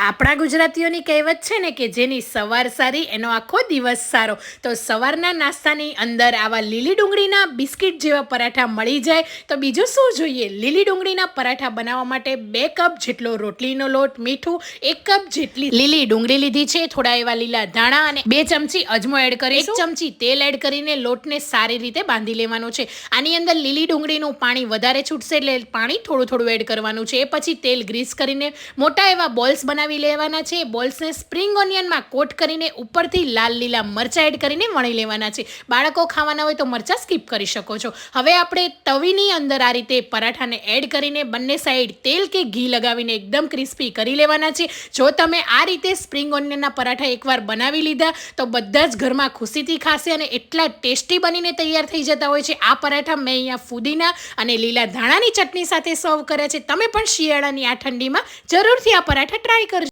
આપણા ગુજરાતીઓની કહેવત છે ને કે જેની સવાર સારી એનો આખો દિવસ સારો. તો સવારના નાસ્તાની અંદર આવા લીલી ડુંગળીના બિસ્કિટ જેવા પરાઠા મળી જાય. તો બીજું શું જોઈએ? લીલી ડુંગળીના પરાઠા બનાવવા માટે બે કપ જેટલો રોટલીનો લોટ, મીઠું, એક કપ જેટલી લીલી ડુંગળી લીધી છે, થોડા એવા લીલા ધાણા અને બે ચમચી અજમો એડ કરી એક ચમચી તેલ એડ કરીને લોટને સારી રીતે બાંધી લેવાનો છે. આની અંદર લીલી ડુંગળીનું પાણી વધારે છૂટશે એટલે પાણી થોડું થોડું એડ કરવાનું છે. એ પછી તેલ ગ્રીસ કરીને મોટા એવા બોલ્સ બનાવી લેવાના છે. બોલ્સને સ્પ્રિંગ ઓનિયનમાં કોટ કરીને ઉપરથી લાલ લીલા મરચાં એડ કરીને વણી લેવાના છે. બાળકો ખાવાના હોય તો મરચાં સ્કીપ કરી શકો છો. હવે આપણે તવીની અંદર આ રીતે પરાઠાને એડ કરીને બંને સાઈડ તેલ કે ઘી લગાવીને એકદમ ક્રિસ્પી કરી લેવાના છે. જો તમે આ રીતે સ્પ્રિંગ ઓનિયનના પરાઠા એકવાર બનાવી લીધા, તો બધા જ ઘરમાં ખુશીથી ખાશે અને એટલા ટેસ્ટી બનીને તૈયાર થઈ જતા હોય છે. આ પરાઠા મેં અહીંયા ફુદીના અને લીલા ધાણાની ચટણી સાથે સર્વ કર્યા છે. તમે પણ શિયાળાની આ ઠંડીમાં જરૂરથી આ પરાઠા ટ્રાય કરો